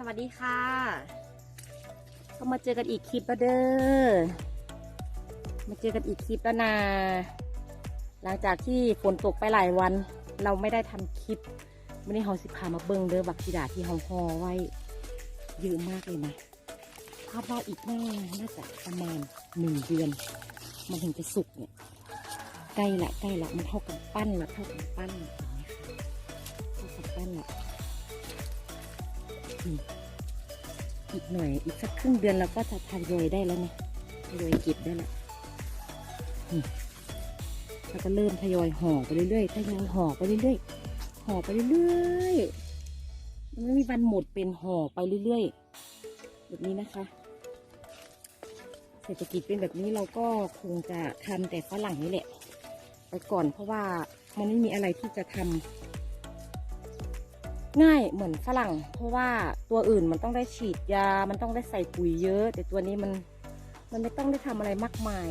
สวัสดีค่ะ ก็มาเจอกันอีกคลิปแล้วเด้อ มาเจอกันอีกคลิปแล้วนะ หลังจากที่ฝนตกไปหลายวัน เราไม่ได้ทำคลิปวันนี้เฮาสิพามาเบิ่งเด้อบักกีดาที่เฮาห่อไว้เยอะมากเลยนะคาดว่าอีกไม่น่าจะประมาณหนึ่งเดือน มันถึงจะสุกเนี่ยใกล้ละใกล้ละมันเท่ากับปั้นละเท่ากับปั้นละเห็นไหมคะเท่ากับปั้นละ อีกหน่อยอีกสักครึ่งเดือนเราก็จะทยอยได้แล้วนี่ยทยอยเก็บได้แล้วแล้วก็เริ่มทยอยห่อไปเรื่อยๆทยอยห่อไปเรื่อยๆห่อไปเรื่อยๆมันไม่มีวันหมดเป็นห่อไปเรื่อยๆแบบนี้นะคะ เศรษฐกิจเป็นแบบนี้เราก็คงจะทำแต่ฝรั่งนี่แหละ ไปก่อนเพราะว่ามันไม่มีอะไรที่จะทำ ง่ายเหมือนฝรั่ง เพราะว่าตัวอื่นมันต้องได้ฉีดยา มันต้องได้ใส่ปุ๋ยเยอะ แต่ตัวนี้มันมันไม่ต้องได้ทำอะไรมากมาย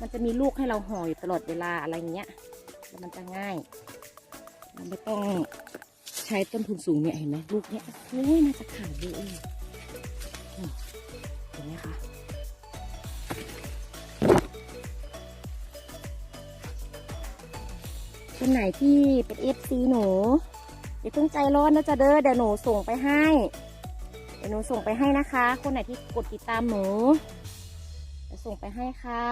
มันจะมีลูกให้เราห่ออยู่ตลอดเวลาอะไรเงี้ยแล้วมันจะง่ายมันไม่ต้องใช้ต้นทุนสูงเนี่ยเห็นไหมลูกเนี้ยโอ้ยน่าจะขายดีเองเห็นไหมคะคนไหนที่เป็นเอฟซีหนู อย่าเพิ่งใจร้อนนะจ๊ะเด้อเดี๋ยวหนูส่งไปให้ เดี๋ยวหนูส่งไปให้นะคะ คนไหนที่กดติดตามหนูจะส่งไปให้ค่ะ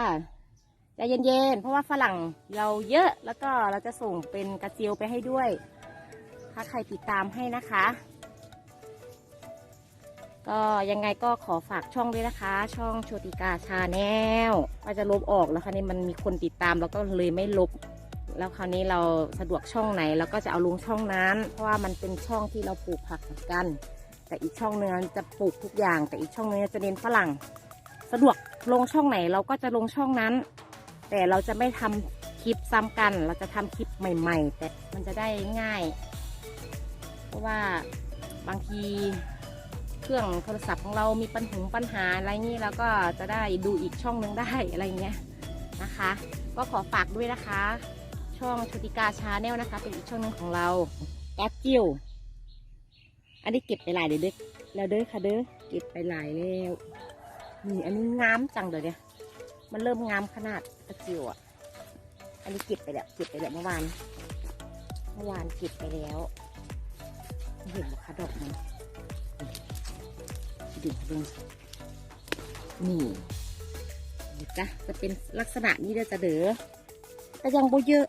ใจเย็นๆเพราะว่าฝรั่งเราเยอะแล้วก็เราจะส่งเป็นกระเจียวไปให้ด้วย ถ้าใครติดตามให้นะคะ ก็ยังไงก็ขอฝากช่องด้วยนะคะ ช่องโชติกาชาแนลว่าจะลบออกแล้วค่ะนี่มันมีคนติดตามแล้วก็เลยไม่ลบ แล้วคราวนี้เราสะดวกช่องไหนเราก็จะเอาลงช่องนั้น เพราะว่ามันเป็นช่องที่เราปลูกผักเหมือนกัน แต่อีกช่องหนึงจะปลูกทุกอย่าง แต่อีกช่องหนึงจะเน้นฝรั่ง สะดวกลงช่องไหนเราก็จะลงช่องนั้น แต่เราจะไม่ทำคลิปซ้ำกัน เราจะทำคลิปใหม่ ๆ แต่มันจะได้ง่าย เพราะว่าบางทีเครื่องโทรศัพท์ของเรามีปัญหาปัญหาอะไรนี่เราก็จะได้ดูอีกช่องหนึงได้อะไรเงี้ยนะคะ ก็ขอฝากด้วยนะคะ ช่องชุติกาชาแนลนะคะ เป็นอีกช่องหนึ่งของเรากาจิวอันนี้เก็บไปหลายเด้อเด้อแล้วเด้อค่ะเด้อเก็บไปหลายแล้วนี่อันนี้งามจังเดี๋ยวเนี่ยมันเริ่มงามขนาดกระจิวอะ อันนี้เก็บไปแล้วเก็บไปแล้วเมื่อวานเมื่อวานเก็บไปแล้วเห็นไหมคะดอกมันดูดูนี่นี่จ้ะจะเป็นลักษณะนี้เด้อจะเด้อแต่ยังบ่เยอะ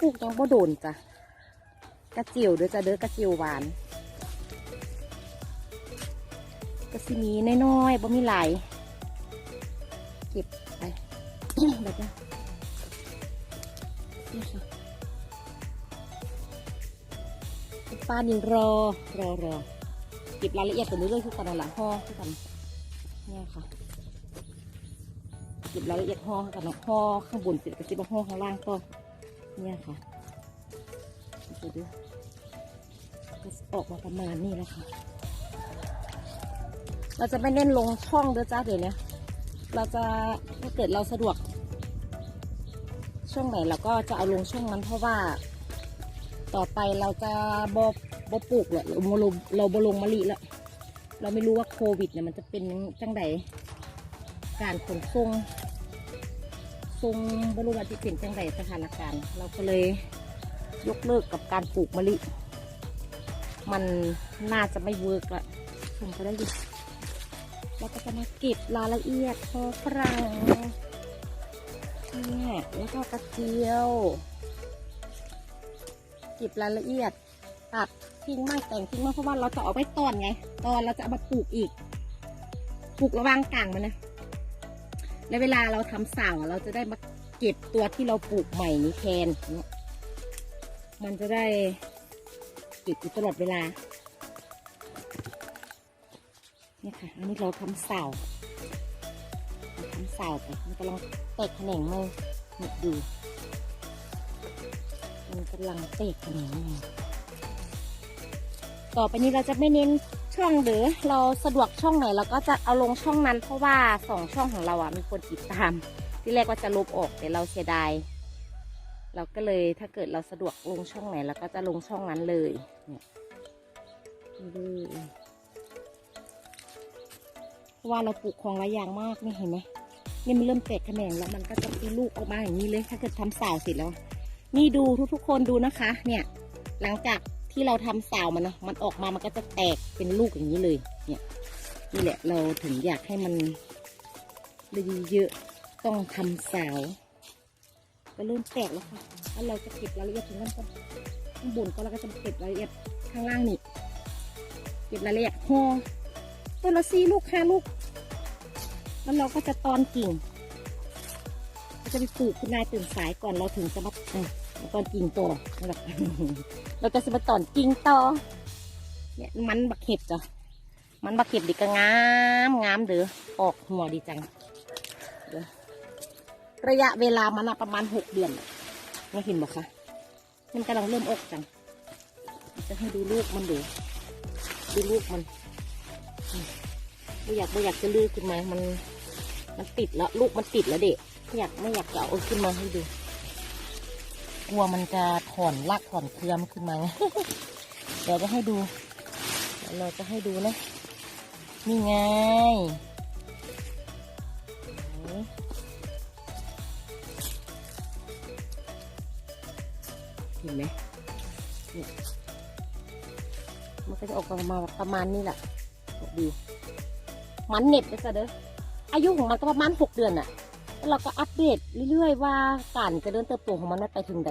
ปลูกยังบ่โดนจ้ะกระเจียวเด้อจ้ะเด้อกระเจียวหวานกระสิมีน้อยๆบ่มีหลายเก็บไปแบบนี้นี่ค่ะป้านี่รอรอรอเก็บรายละเอียดไปเรื่อยๆคือกันหละห่อคือกันเนี่ยค่ะเก็บรายละเอียดห่อกันนะห่อข้างบนเสร็จก็จะมาห่อข้างล่างก็ เนี่ยค่ะดูดูก็ออกมาประมาณนี้แล้วค่ะ เราจะไม่เน้นลงช่องเด้อจ้าเดี๋ยวนี้เราจะถ้าเกิดเราสะดวก ช่วงไหนเราก็จะเอาลงช่วงนั้นเพราะว่า ต่อไปเราจะบอบปลูกเลยเราบ่ลงเราบลงมะลิแล้วเราไม่รู้ว่าโควิดเนี่ยมันจะเป็นจังไดการขนส่ง ส่งบริวารที่เป็นจังไดสถานการณ์ เราก็เลยยกเลิกกับการปลูกมะลิ มันน่าจะไม่เวิร์กละส่งไปได้ดิเราก็จะมาเก็บรายละเอียดพอฝรั่งเนี่ยแล้วก็กระเจียวเก็บรายละเอียดตัดทิ้งมั่งแต่งทิ้งมั่งเพราะว่าเราจะเอาไปตอนไง ตอนเราจะเอามาปลูกอีก ปลูกระหวางกลางมันนะ แล้วเวลาเราทำสั่งเราจะได้มาเก็บตัวที่เราปลูกใหม่นี้แทนเนี่ยมันจะได้เก็บอยู่ตลอดเวลาเนี่ยค่ะ อันนี้เราทำเสาเราทำเสาไปมันกำลังแตกแขนงมาเนี่ยดู มันกำลังแตกแขนงมาต่อไปนี้เราจะไม่เน้น ช่องหรือเราสะดวกช่องไหนเราก็จะเอาลงช่องนั้น เพราะว่าสองช่องของเราอะมีคนติดตาม ที่แรกว่าจะลบออกแต่เราเสียดายเราก็เลยถ้าเกิดเราสะดวกลงช่องไหนเราก็จะลงช่องนั้นเลยเนี่ยเพราะว่าเราปลูกของหลายอย่างมากนี่เห็นไหมนี่มันเริ่มแตกแขนงแล้วมันก็จะมีลูกออกมาอย่างนี้เลย ถ้าเกิดทำสาวเสร็จแล้ว นี่ดูทุกๆคนดูนะคะ เนี่ย หลังจาก ที่เราทำสาวมันนะมันออกมามันก็จะแตกเป็นลูกอย่างนี้เลย เนี่ยนี่แหละเราถึงอยากให้มันเยอะๆต้องทำสาว ก็เริ่มแตกแล้วค่ะแล้วเราจะเก็บรายละเอียดถึงนั้นก่อนข้างบนก็เราก็จะเก็บรายละเอียดข้างล่างนี่เก็บรายละเอียดห่อต้นละสี่ลูกห้าลูก แล้วเราก็จะตอนกิ่งเราจะไปปลูกคุณนายตื่นสายก่อนเราถึงจะมาเออมาตอนกิ่งต่อนะครับ เราจะมาตอนกิ่งต่อเนี่ยมันบักเห็บจ้ะมันบักเห็บดีก็งามงามเด้อออกหัวดีจังระยะเวลามันประมาณหกเดือนม่เห็นบอกคะมันกำลังเริ่มออกจัง จะให้ดูลูกมันดูดูลูกมันไม่อยากไม่อยากจะลื้อขึ้นมา มัน มันติดแล้ว ลูกมันติดแล้วเด็กไม่อยากไม่อยากจะเอาขึ้นมาให้ดู กลัวมันจะถอนรากถอนเครือมขึ้นมาไงเดี๋ยวจะให้ดูเดี๋ยวเราจะให้ดูนะ นี่ไงเห็นไหมเนี่ยมันก็จะออกมาประมาณนี้แหละดูมันเน็ตเลยจ้ะเด้ออายุของมันก็ประมาณหกเดือนอะ แล้วเราก็อัปเดตเรื่อยๆ ว่าการจะเดินเติบโตของมันไปถึงไหน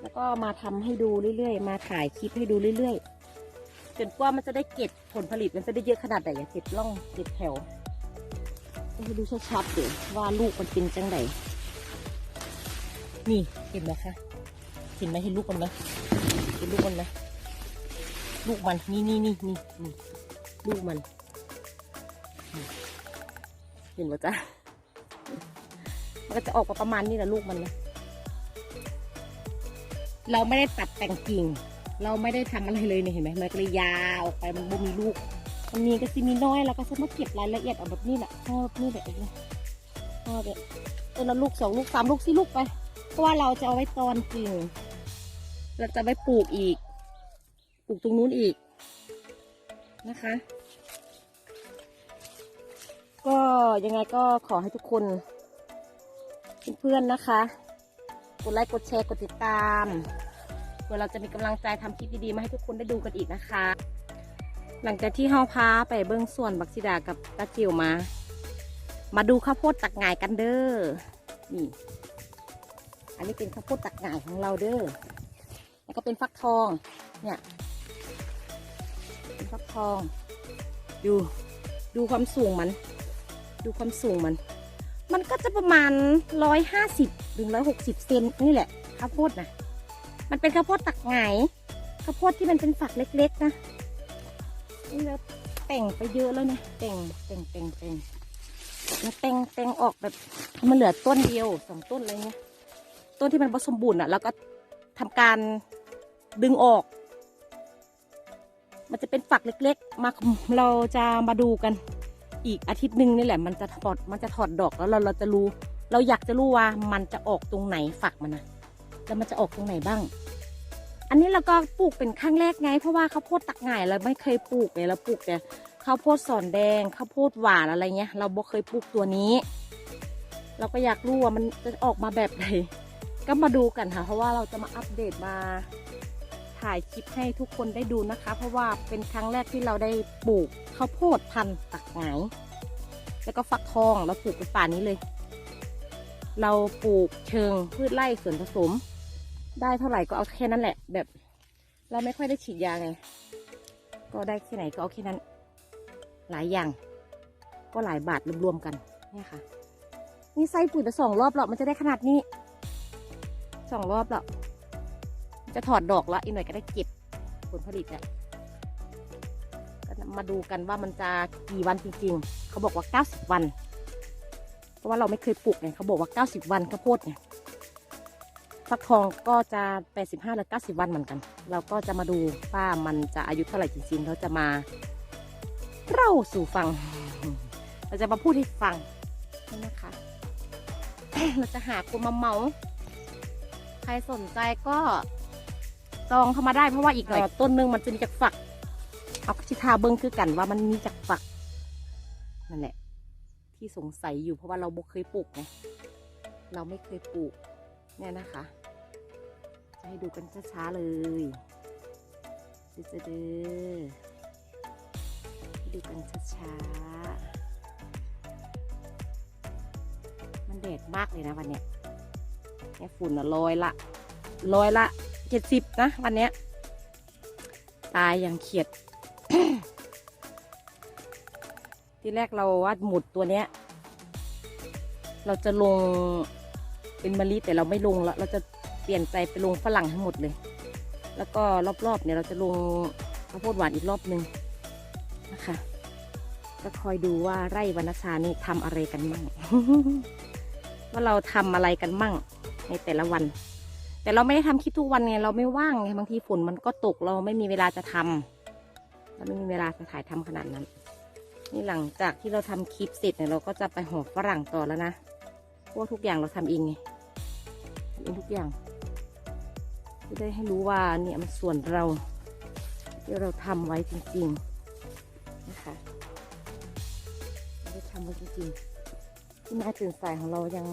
แล้วก็มาทำให้ดูเรื่อยๆ มาถ่ายคลิปให้ดูเรื่อยๆ จนกว่ามันจะได้เก็บผลผลิตมันจะได้เยอะขนาดไหนเก็บร่องเก็บแถวให้ดูชัดๆเดี๋ยวว่าลูกมันเป็นจังไดนี่เห็นไหมคะ เห็นไหมเห็นลูกมันไหมเห็นลูกมันไหมลูกมันนี่นี่นี่นี่นี่ลูกมัน เห็นไหมจ๊ะ มันก็จะออกมาประมาณนี้แหละลูกมันนะเราไม่ได้ตัดแต่งกิ่ง เราไม่ได้ทำอะไรเลยเนี่ยเห็นไหมมันก็เลยยาวออกไปมันบ่มีลูก มันมีก็สิมีน้อยเราก็จะมาเก็บรายละเอียดเอาแบบนี้แหละชอบนี่แหละเองชอบเนี่ยต้นละลูกสองลูกสามลูกสี่ลูกไป เพราะว่าเราจะเอาไว้ตอนกิ่ง เราจะไว้ปลูกอีก ปลูกตรงนู้นอีกนะคะ ก็ยังไงก็ขอให้ทุกคน เพื่อนๆนะคะ กดไลค์ กดแชร์ กดติดตามเพื่อเราจะมีกำลังใจทำคลิปดีๆ มาให้ทุกคนได้ดูกันอีกนะคะ หลังจากที่เฮาพาไปเบื้องส่วนบักซิดากับตาจิวมา มาดูข้าวโพดตักหง่ายกันเด้อ นี่ อันนี้เป็นข้าวโพดตักหง่ายของเราเด้อ แล้วก็เป็นฟักทอง เนี่ยเป็นฟักทอง ดู ดูความสูงมัน ดูความสูงมัน มันก็จะประมาณร้อยห้าสิบถึงร้อยหกสิบเซนนี่แหละข้าวโพดนะมันเป็นข้าวโพดตักหงข้าวโพดที่มันเป็นฝักเล็กๆนะนี่เราแต่งไปเยอะแล้วนะแต่งแต่งแต่งแต่งมันแต่งแต่งออกแบบมันเหลือต้นเดียวสองต้นอะไรเงี้ยต้นที่มันผสมบูรณ์อะแล้วก็ทำการดึงออก มันจะเป็นฝักเล็ก ๆ มาเราจะมาดูกัน อีกอาทิตย์หนึ่งนี่แหละมันจะถอดมันจะถอดดอกแล้วเราเราจะรู้ เราอยากจะรู้ว่ามันจะออกตรงไหนฝักมันนะแล้วมันจะออกตรงไหนบ้าง อันนี้เราก็ปลูกเป็นครั้งแรกไง เพราะว่าข้าวโพดตักง่ายเราไม่เคยปลูกเลยเราปลูกแต่ข้าวโพดสอนแดงข้าวโพดหวานอะไรเงี้ย เราบ่เคยปลูกตัวนี้ เราก็อยากรู้ว่ามันจะออกมาแบบไหนก็มาดูกันค่ะ เพราะว่าเราจะมาอัปเดตมา ถ่ายคลิปให้ทุกคนได้ดูนะคะ เพราะว่าเป็นครั้งแรกที่เราได้ปลูกข้าวโพดพันธุ์ตักหงายแล้วก็ฟักทองเราปลูกเป็นป่านี้เลย เราปลูกเชิงพืชไร่ส่วนผสม ได้เท่าไหร่ก็เอาแค่นั้นแหละ แบบ เราไม่ค่อยได้ฉีดยาไงก็ได้แค่ไหนก็เอาแค่นั้น หลายอย่าง ก็หลายบาทรวมๆกันเนี่ยค่ะนี่ใส่ปุ๋ยไปสองรอบหรอกมันจะได้ขนาดนี้สองรอบหรอก จะถอดดอกแล้วอีกหน่อยก็ได้เก็บผลผลิตแล้วก็มาดูกันว่ามันจะกี่วันจริง ๆ เขาบอกว่า 90 วัน เพราะว่าเราไม่เคยปลูกไงเขาบอกว่า 90 วันข้าวโพดเนี่ยฟักทองก็จะ 85หรือ90 วันเหมือนกัน เราก็จะมาดูว่ามันจะอายุเท่าไหร่จริงๆเราจะมาเล่าสู่ฟัง เราจะมาพูดให้ฟังนี่นะคะ เราจะหาคนมาเมา ใครสนใจก็ จองเข้ามาได้เพราะว่าอีกหน่อยต้นนึงมันจะมีจากฝัก เอาชิทาเบิ้งคือกันว่ามันมีจากฝักนั่นแหละ ที่สงสัยอยู่เพราะว่าเราบ่เคยปลูกไงเราไม่เคยปลูกเนี่ยนะคะ จะให้ดูกันช้าๆเลยจะจะเด้อดูกันช้าๆมันแดดมากเลยนะวันเนี้ยเนี่ยฝุ่นอะลอยละลอยละ เจ็ดสิบนะ วันเนี้ย ตายอย่างเขียด ที่แรกเราว่าหมุดตัวเนี้ย เราจะลงเป็นมะลิแต่เราไม่ลงแล้วเราจะเปลี่ยนใจไปลงฝรั่งทั้งหมดเลย แล้วก็รอบๆเนี่ยเราจะลงข้าวโพดหวานอีกรอบหนึ่งนะคะ ก็คอยดูว่าไร่วรรณชานี่ทำอะไรกันมั่งว่าเราทำอะไรกันมั่งในแต่ละวัน แต่เราไม่ได้ทำคลิปทุกวันไงเราไม่ว่างไงบางทีฝนมันก็ตกเราไม่มีเวลาจะทำเราไม่มีเวลาจะถ่ายทำขนาดนั้น นี่หลังจากที่เราทำคลิปเสร็จเนี่ยเราก็จะไปห่อฝรั่งต่อแล้วนะเพราะทุกอย่างเราทำเองไงทำเองทุกอย่างจะได้ให้รู้ว่าเนี่ยมันส่วนเราที่เราทำไว้จริงๆนะคะเราได้ทำไว้จริงๆที่แม่ตื่นสายของเรายัง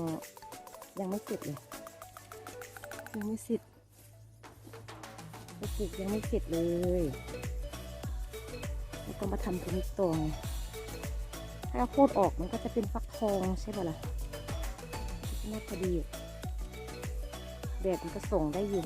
ยังไม่เสร็จเลย ยังไม่เสร็จเราปลูกยังไม่เสร็จเลย แล้วก็มาทำตรงนี้ตรงถ้าโคตรออกมันก็จะเป็นฟักทองใช่ไหมล่ะน่าพอดีแดดมันก็ส่งได้อยู่